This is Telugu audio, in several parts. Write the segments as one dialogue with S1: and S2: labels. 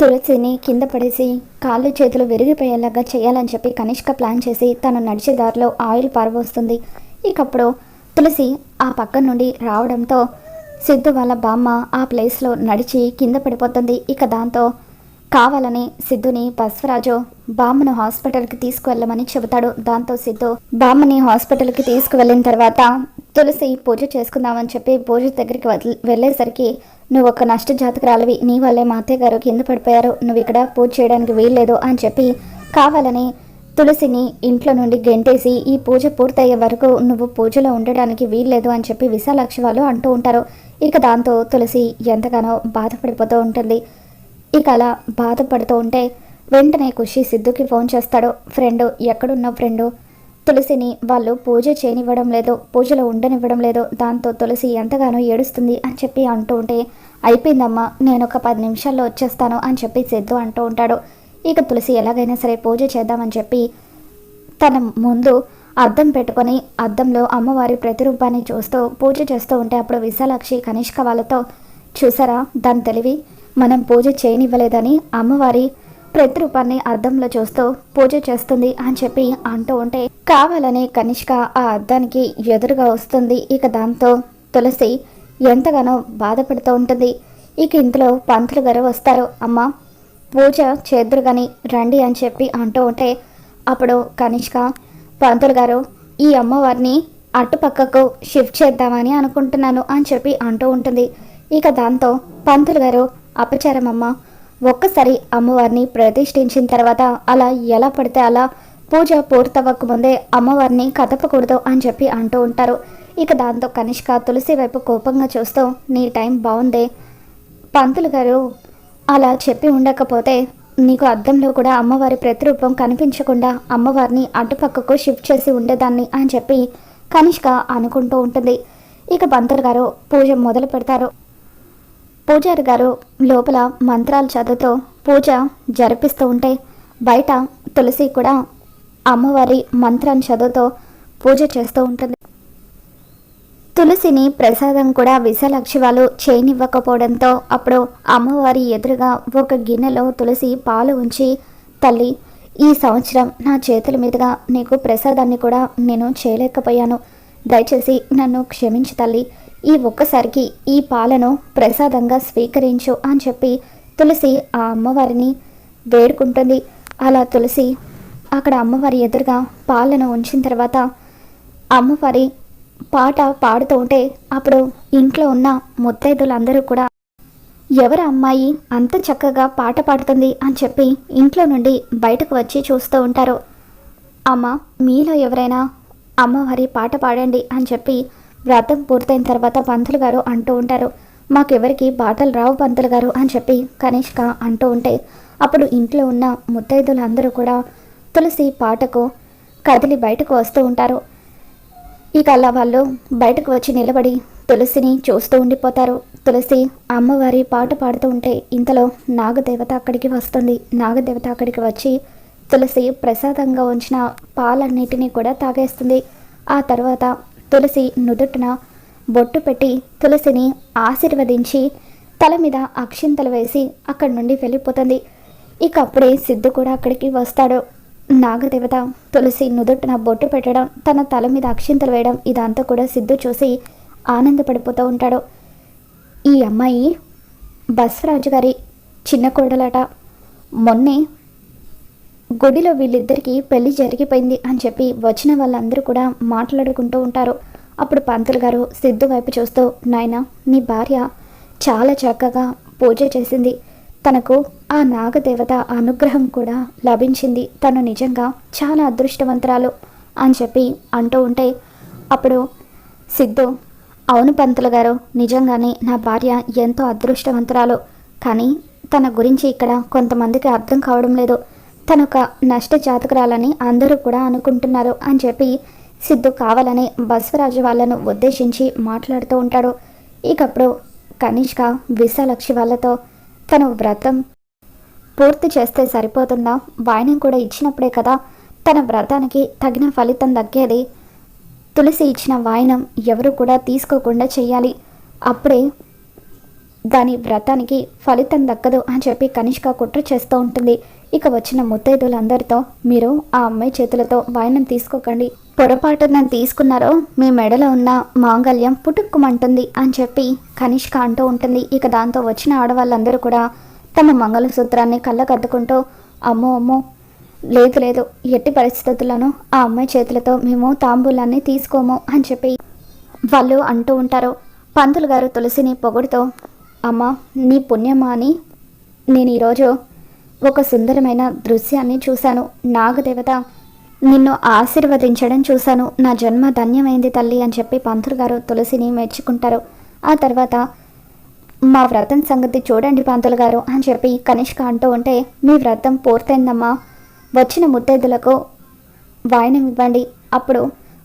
S1: తులసిని కింద పడేసి కాళ్ళు చేతులు విరిగిపోయేలాగా చేయాలని చెప్పి కనిష్క ప్లాన్ చేసి తను నడిచే దారిలో ఆయిల్ పారబోస్తుంది. ఇకప్పుడు తులసి ఆ పక్క నుండి రావడంతో సిద్ధు వాళ్ళ బామ్మ ఆ ప్లేస్లో నడిచి కింద పడిపోతుంది. ఇక దాంతో కావాలని సిద్ధుని బస్వరాజు బామ్మను హాస్పిటల్కి తీసుకువెళ్ళమని చెబుతాడు. దాంతో సిద్ధు బామ్మని హాస్పిటల్కి తీసుకువెళ్ళిన తర్వాత తులసి పూజ చేసుకుందామని చెప్పి పూజ దగ్గరికి వెళ్ళేసరికి నువ్వు ఒక నష్ట జాతకురాలివి నీ వల్లే మా అత్తయ్య గారు కింద పడిపోయారు. నువ్వు ఇక్కడ పూజ చేయడానికి వీల్లేదు అని చెప్పి కావాలని తులసిని ఇంట్లో నుండి గెంటేసి ఈ పూజ పూర్తయ్యే వరకు నువ్వు పూజలో ఉండడానికి వీల్లేదు అని చెప్పి విశాలాక్షి వాళ్ళు అంటూ ఉంటారు. ఇక దాంతో తులసి ఎంతగానో బాధపడిపోతూ ఉంటుంది. ఇక అలా బాధపడుతూ ఉంటే వెంటనే ఖుషి సిద్ధుకి ఫోన్ చేస్తాడు. ఫ్రెండ్ ఎక్కడున్నావు ఫ్రెండు? తులసిని వాళ్ళు పూజ చేయనివ్వడం లేదు పూజలో ఉండనివ్వడం లేదు దాంతో తులసి ఎంతగానో ఏడుస్తుంది అని చెప్పి అంటూ ఉంటే అయిపోయిందమ్మా నేను ఒక పది నిమిషాల్లో వచ్చేస్తాను అని చెప్పి సిద్ధు అంటూ ఉంటాడు. ఇక తులసి ఎలాగైనా సరే పూజ చేద్దామని చెప్పి తన ముందు అద్దం పెట్టుకొని అద్దంలో అమ్మవారి ప్రతిరూపాన్ని చూస్తూ పూజ చేస్తూ ఉంటే అప్పుడు విశాలాక్షి కనిష్క వాళ్ళతో చూసారా దాని తెలివి మనం పూజ చేయనివ్వలేదని అమ్మవారి ప్రతి రూపాన్ని అర్థంలో చూస్తూ పూజ చేస్తుంది అని చెప్పి అంటూ ఉంటే కావాలని కనిష్క ఆ అద్దానికి ఎదురుగా వస్తుంది. ఇక దాంతో తులసి ఎంతగానో బాధపడుతూ ఉంటుంది. ఇక ఇంతలో పంతులు గారు వస్తారు. అమ్మ పూజ చేద్దరు కానీ రండి అని చెప్పి అంటూ ఉంటే అప్పుడు కనిష్క పంతులు గారు ఈ అమ్మవారిని అటుపక్కకు షిఫ్ట్ చేద్దామని అనుకుంటున్నాను అని చెప్పి అంటూ ఉంటుంది. ఇక దాంతో పంతులు గారు అపచారం అమ్మ ఒక్కసారి అమ్మవారిని ప్రతిష్ఠించిన తర్వాత అలా ఎలా పడితే అలా పూజ పూర్తవ్వక ముందే అమ్మవారిని కదపకూడదు అని చెప్పి అంటూ ఉంటారు. ఇక దాంతో కనిష్క తులసి వైపు కోపంగా చూస్తూ నీ టైం బాగుందే పంతులు గారు అలా చెప్పి ఉండకపోతే నీకు అద్దంలో కూడా అమ్మవారి ప్రతిరూపం కనిపించకుండా అమ్మవారిని అటుపక్కకు షిఫ్ట్ చేసి ఉండేదాన్ని అని చెప్పి కనిష్క అనుకుంటూ ఉంటుంది. ఇక పంతులు గారు పూజ మొదలు పెడతారు పూజారి గారు లోపల మంత్రాలు చదువుతూ పూజ జరిపిస్తూ ఉంటే బయట తులసి కూడా అమ్మవారి మంత్రాన్ని చదువుతూ పూజ చేస్తూ ఉంటుంది. తులసిని ప్రసాదం కూడా విశాలక్షివాలు వాళ్ళు చేయనివ్వకపోవడంతో అప్పుడు అమ్మవారి ఎదురుగా ఒక గిన్నెలో తులసి పాలు ఉంచి తల్లి ఈ సంవత్సరం నా చేతుల మీదుగా నీకు ప్రసాదాన్ని కూడా నేను చేయలేకపోయాను. దయచేసి నన్ను క్షమించు తల్లి. ఈ ఒక్కసారికి ఈ పాలను ప్రసాదంగా స్వీకరించు అని చెప్పి తులసి ఆ అమ్మవారిని వేడుకుంటుంది. అలా తులసి అక్కడ అమ్మవారి ఎదురుగా పాలను ఉంచిన తర్వాత అమ్మవారి పాట పాడుతూ ఉంటే అప్పుడు ఇంట్లో ఉన్న ముత్తైదులందరూ కూడా ఎవరి అమ్మాయి అంత చక్కగా పాట పాడుతుంది అని చెప్పి ఇంట్లో నుండి బయటకు వచ్చి చూస్తూ ఉంటారు. అమ్మ మీలో ఎవరైనా అమ్మవారి పాట పాడండి అని చెప్పి వ్రతం పూర్తయిన తర్వాత పంతులు గారు అంటూ ఉంటారు మాకెవరికి పాటలు రావు పంతులు గారు అని చెప్పి కనిష్క అంటూ ఉంటే అప్పుడు ఇంట్లో ఉన్న ముత్తైదులందరూ కూడా తులసి పాటకు కదిలి బయటకు వస్తూ ఉంటారు. ఇక అలా వాళ్ళు బయటకు వచ్చి నిలబడి తులసిని చూస్తూ ఉండిపోతారు. తులసి అమ్మవారి పాట పాడుతూ ఉంటే ఇంతలో నాగదేవత అక్కడికి వస్తుంది. నాగదేవత అక్కడికి వచ్చి తులసి ప్రసాదంగా ఉంచిన పాలన్నిటినీ కూడా తాగేస్తుంది. ఆ తర్వాత తులసి నుదుటిన బొట్టు పెట్టి తులసిని ఆశీర్వదించి తల మీద అక్షింతలు వేసి అక్కడి నుండి వెళ్ళిపోతుంది. ఇక అప్పుడే సిద్ధు కూడా అక్కడికి వస్తాడు. నాగదేవత తులసి నుదుటిన బొట్టు పెట్టడం తన తల మీద అక్షింతలు వేయడం ఇదంతా కూడా సిద్ధు చూసి ఆనందపడిపోతూ ఉంటాడు. ఈ అమ్మాయి బస్వరాజు గారి చిన్న కోడలట. మొన్నే గుడిలో వీళ్ళిద్దరికీ పెళ్ళి జరిగిపోయింది అని చెప్పి వచ్చిన వాళ్ళందరూ కూడా మాట్లాడుకుంటూ ఉంటారు. అప్పుడు పంతులు గారు సిద్ధు వైపు చూస్తూ నాయన నీ భార్య చాలా చక్కగా పూజ చేసింది. తనకు ఆ నాగదేవత అనుగ్రహం కూడా లభించింది. తను నిజంగా చాలా అదృష్టవంతురాలు అని చెప్పి అంటూ ఉంటే అప్పుడు సిద్ధు అవును పంతులు గారు నిజంగానే నా భార్య ఎంతో అదృష్టవంతురాలు. కానీ తన గురించి ఇక్కడ కొంతమందికి అర్థం కావడం లేదు. తను ఒక నష్ట జాతకురాలని అందరూ కూడా అనుకుంటున్నారు అని చెప్పి సిద్ధు కావాలని బసవరాజు వాళ్ళను ఉద్దేశించి మాట్లాడుతూ ఉంటాడు. ఇకప్పుడు కనిష్క విశాలక్షి వాళ్ళతో తను వ్రతం పూర్తి చేస్తే సరిపోతుందా? వాయినం కూడా ఇచ్చినప్పుడే కదా తన వ్రతానికి తగిన ఫలితం దక్కేది? తులసి ఇచ్చిన వాయినం ఎవరు కూడా తీసుకోకుండా చేయాలి. అప్పుడే దాని వ్రతానికి ఫలితం దక్కదు అని చెప్పి కనిష్క కుట్ర చేస్తూ ఉంటుంది. ఇక వచ్చిన ముత్తైదులందరితో మీరు ఆ అమ్మాయి చేతులతో వాయనం తీసుకోకండి. పొరపాటున తీసుకున్నారో మీ మెడలో ఉన్న మాంగల్యం పుట్టుక్కుమంటుంది అని చెప్పి కనిష్క అంటూ ఉంటుంది. ఇక దాంతో వచ్చిన ఆడవాళ్ళందరూ కూడా తమ మంగళసూత్రాన్ని కళ్ళకద్దుకుంటూ అమ్మో అమ్మో లేదు లేదు ఎట్టి పరిస్థితుల్లోనూ ఆ అమ్మాయి చేతులతో మేము తాంబూలాన్ని తీసుకోము అని చెప్పి వాళ్ళు అంటూ ఉంటారు. పంతులు గారు తులసిని పొగుడుతో అమ్మ నీ పుణ్యమా అని నేను ఈరోజు ఒక సుందరమైన దృశ్యాన్ని చూశాను. నాగదేవత నిన్ను ఆశీర్వదించడం చూశాను. నా జన్మ ధన్యమైంది తల్లి అని చెప్పి పంతులు గారు తులసిని మెచ్చుకుంటారు. ఆ తర్వాత మా వ్రతం సంగతి చూడండి పంతులు గారు అని చెప్పి కనిష్క అంటూ ఉంటే మీ వ్రతం పూర్తయిందమ్మా. వచ్చిన ముత్తైదులకు వాయనం ఇవ్వండి. అప్పుడు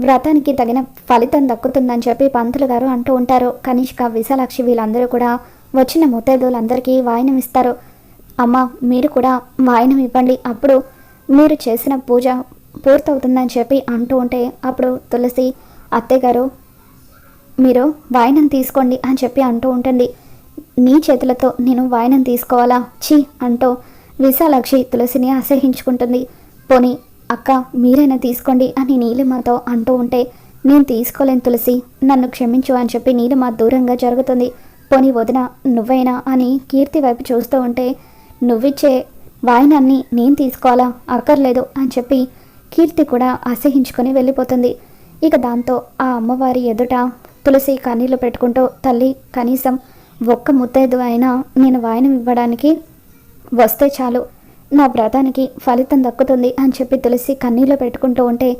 S1: వ్రతానికి తగిన ఫలితం దక్కుతుందని చెప్పి పంతులు గారు అంటూ ఉంటారు. కనిష్క విశాలాక్షి వీళ్ళందరూ కూడా వచ్చిన ముత్తైదులందరికీ వాయనం ఇస్తారు. అమ్మ మీరు కూడా వాయనం ఇవ్వండి. అప్పుడు మీరు చేసిన పూజ పూర్తవుతుందని చెప్పి అంటూ ఉంటే అప్పుడు తులసి అత్తయ్య గారు మీరు వాయనం తీసుకోండి అని చెప్పి అంటూ ఉంటుంది. నీ చేతులతో నేను వాయనం తీసుకోవాలా? ఛీ! అంటూ విశాలక్షి తులసిని అసహించుకుంటుంది. పోనీ అక్క మీరైనా తీసుకోండి అని నీలిమతో అంటూ ఉంటే నేను తీసుకోలేను తులసి నన్ను క్షమించు అని చెప్పి నీలిమ దూరంగా జరుగుతుంది. పోనీ వదిన నువ్వైనా అని కీర్తి వైపు చూస్తూ ఉంటే నువ్విచ్చే వాయినాన్ని నేను తీసుకోవాలా? అక్కర్లేదు అని చెప్పి కీర్తి కూడా అసహించుకొని వెళ్ళిపోతుంది. ఇక దాంతో ఆ అమ్మవారి ఎదుట తులసి కన్నీళ్ళు పెట్టుకుంటూ తల్లి కనీసం ఒక్క ముత్తైదు అయినా నేను వాయనం ఇవ్వడానికి వస్తే చాలు. నా వ్రతానికి ఫలితం దక్కుతుంది అని చెప్పి తులసి కన్నీళ్ళు పెట్టుకుంటూ ఉంటే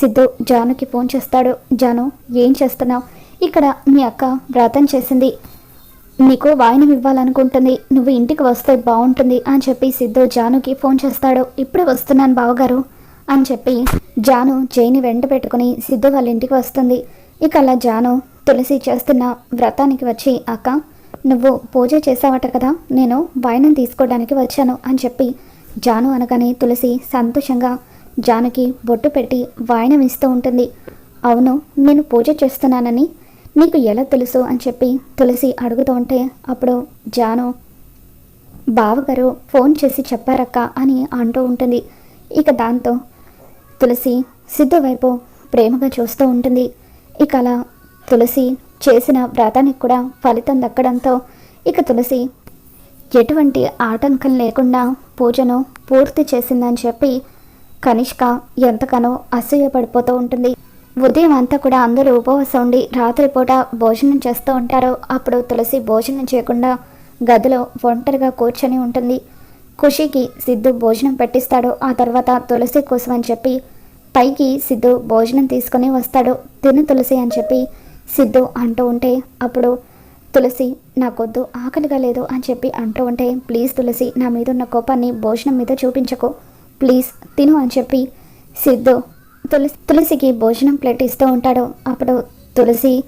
S1: సిద్ధు జానుకి ఫోన్ చేస్తాడు. జాను ఏం చేస్తున్నావు? ఇక్కడ మీ అక్క వ్రతం చేసింది. నీకు వాయినం ఇవ్వాలనుకుంటుంది. నువ్వు ఇంటికి వస్తే బాగుంటుంది అని చెప్పి సిద్ధు జానుకి ఫోన్ చేస్తాడు. ఇప్పుడే వస్తున్నాను బావగారు అని చెప్పి జాను జైని వెంట పెట్టుకుని సిద్ధు వాళ్ళ ఇంటికి వస్తుంది. ఇక అలా జాను తులసి చేస్తున్న వ్రతానికి వచ్చి అక్క నువ్వు పూజ చేసావట కదా నేను వాయినం తీసుకోవడానికి వచ్చాను అని చెప్పి జాను అనగానే తులసి సంతోషంగా జానుకి బొట్టు పెట్టి వాయినం ఇస్తూ ఉంటుంది. అవును నేను పూజ చేస్తున్నానని నీకు ఎలా తెలుసు? అని చెప్పి తులసి అడుగుతూ ఉంటే అప్పుడు జాను బావగారు ఫోన్ చేసి చెప్పారక్క అని అంటూ ఉంటుంది. ఇక దాంతో తులసి సిద్ధు వైపు ప్రేమగా చూస్తూ ఉంటుంది. ఇక అలా తులసి చేసిన వ్రతానికి కూడా ఫలితం దక్కడంతో ఇక తులసి ఎటువంటి ఆటంకం లేకుండా పూజను పూర్తి చేసిందని చెప్పి కనిష్క ఎంతగానో అసూయపడిపోతూ ఉంటుంది. ఉదయం అంతా కూడా అందరూ ఉపవాసం ఉండి రాత్రిపూట భోజనం చేస్తూ ఉంటారు. అప్పుడు తులసి భోజనం చేయకుండా గదిలో ఒంటరిగా కూర్చొని ఉంటుంది. ఖుషికి సిద్ధు భోజనం పెట్టిస్తాడు. ఆ తర్వాత తులసి కోసం అని చెప్పి పైకి సిద్ధు భోజనం తీసుకొని వస్తాడు. తిను తులసి అని చెప్పి సిద్ధు అంటూ ఉంటే అప్పుడు తులసి నాకొద్దు ఆకలిగా లేదు అని చెప్పి అంటూ ఉంటే ప్లీజ్ తులసి నా మీద ఉన్న కోపాన్ని భోజనం మీద చూపించకు. ప్లీజ్ తిను అని చెప్పి సిద్ధు తులసి తులసికి భోజనం ప్లేట్ ఇస్తూ ఉంటాడు. అప్పుడు తులసి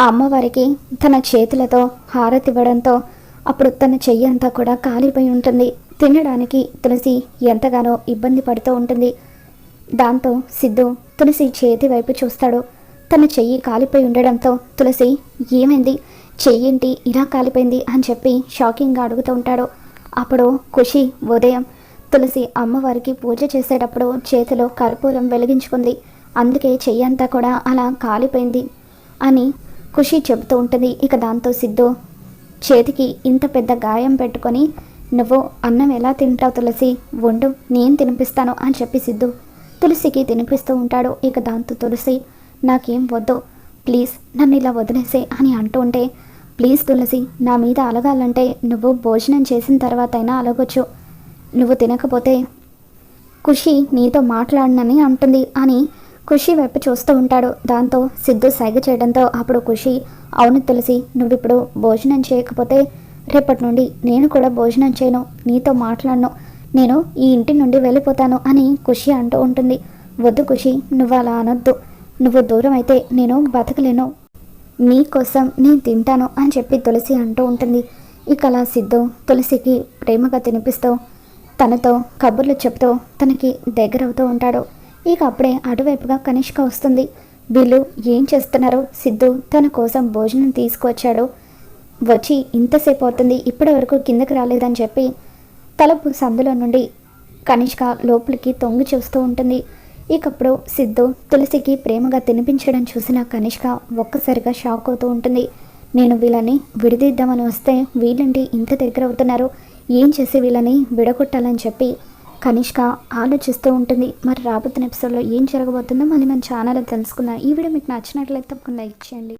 S1: అమ్మవారికి తన చేతులతో హారతి ఇవ్వడంతో అప్పుడు తన చెయ్యి అంతా కూడా కాలిపోయి ఉంటుంది. తినడానికి తులసి ఎంతగానో ఇబ్బంది పడుతూ ఉంటుంది. దాంతో సిద్ధు తులసి చేతి వైపు చూస్తాడు. తన చెయ్యి కాలిపోయి ఉండడంతో తులసి ఏమైంది? చెయ్యింటి? ఇలా కాలిపోయింది? అని చెప్పి షాకింగ్గా అడుగుతూ ఉంటాడు. అప్పుడు ఖుషి ఉదయం తులసి అమ్మవారికి పూజ చేసేటప్పుడు చేతిలో కర్పూరం వెలిగించుకుంది. అందుకే చెయ్యంతా కూడా అలా కాలిపోయింది అని ఖుషి చెబుతూ ఉంటుంది. ఇక దాంతో సిద్ధు చేతికి ఇంత పెద్ద గాయం పెట్టుకొని నువ్వు అన్నం ఎలా తింటావు తులసి? వండు నేను తినిపిస్తాను అని చెప్పి సిద్ధు తులసికి తినిపిస్తూ ఉంటాడు. ఇక దాంతో తులసి నాకేం వద్దు ప్లీజ్ నన్ను ఇలా వదిలేసే అని అంటూ ఉంటే ప్లీజ్ తులసి నా మీద అలగాలంటే నువ్వు భోజనం చేసిన తర్వాత అయినా అలగొచ్చు. నువ్వు తినకపోతే ఖుషి నీతో మాట్లాడనని అంటుంది అని ఖుషి వైపు చూస్తూ ఉంటాడు. దాంతో సిద్ధు సైగ చేయడంతో అప్పుడు ఖుషి అవును తులసి నువ్విప్పుడు భోజనం చేయకపోతే రేపటి నుండి నేను కూడా భోజనం చేయను. నీతో మాట్లాడను. నేను ఈ ఇంటి నుండి వెళ్ళిపోతాను అని ఖుషి అంటూ ఉంటుంది. వద్దు ఖుషి నువ్వు అలా అనొద్దు. నువ్వు దూరం అయితే నేను బతకలేను. నీకోసం నేను తింటాను అని చెప్పి తులసి అంటూ ఉంటుంది. ఇక అలా సిద్ధు తులసికి ప్రేమగా తినిపిస్తావు తనతో కబుర్లు చెప్తూ తనకి దగ్గరవుతూ ఉంటాడు. ఇక అప్పుడే అటువైపుగా కనిష్క వస్తుంది. వీళ్ళు ఏం చేస్తున్నారు సిద్ధు తన కోసం భోజనం తీసుకువచ్చాడు వచ్చి ఇంతసేపు అవుతుంది ఇప్పటి వరకు కిందకి రాలేదని చెప్పి తలుపు సందులో నుండి కనిష్క లోపలికి తొంగి చూస్తూ ఉంటుంది. ఇకప్పుడు సిద్ధు తులసికి ప్రేమగా తినిపించడం చూసిన కనిష్క ఒక్కసారిగా షాక్ అవుతూ ఉంటుంది. నేను వీళ్ళని విడిదిద్దామని వస్తే వీళ్ళంటే ఇంత దగ్గర అవుతున్నారు ఏం చేసి వీళ్ళని విడగొట్టాలని చెప్పి కనిష్క ఆలోచిస్తూ ఉంటుంది. మరి రాబోతున్న ఎపిసోడ్లో ఏం జరగబోతుందో మళ్ళీ మన ఛానల్ తెలుసుకుందాం. ఈ వీడియో మీకు నచ్చినట్లయితే తప్పకుండా లైక్ చేయండి.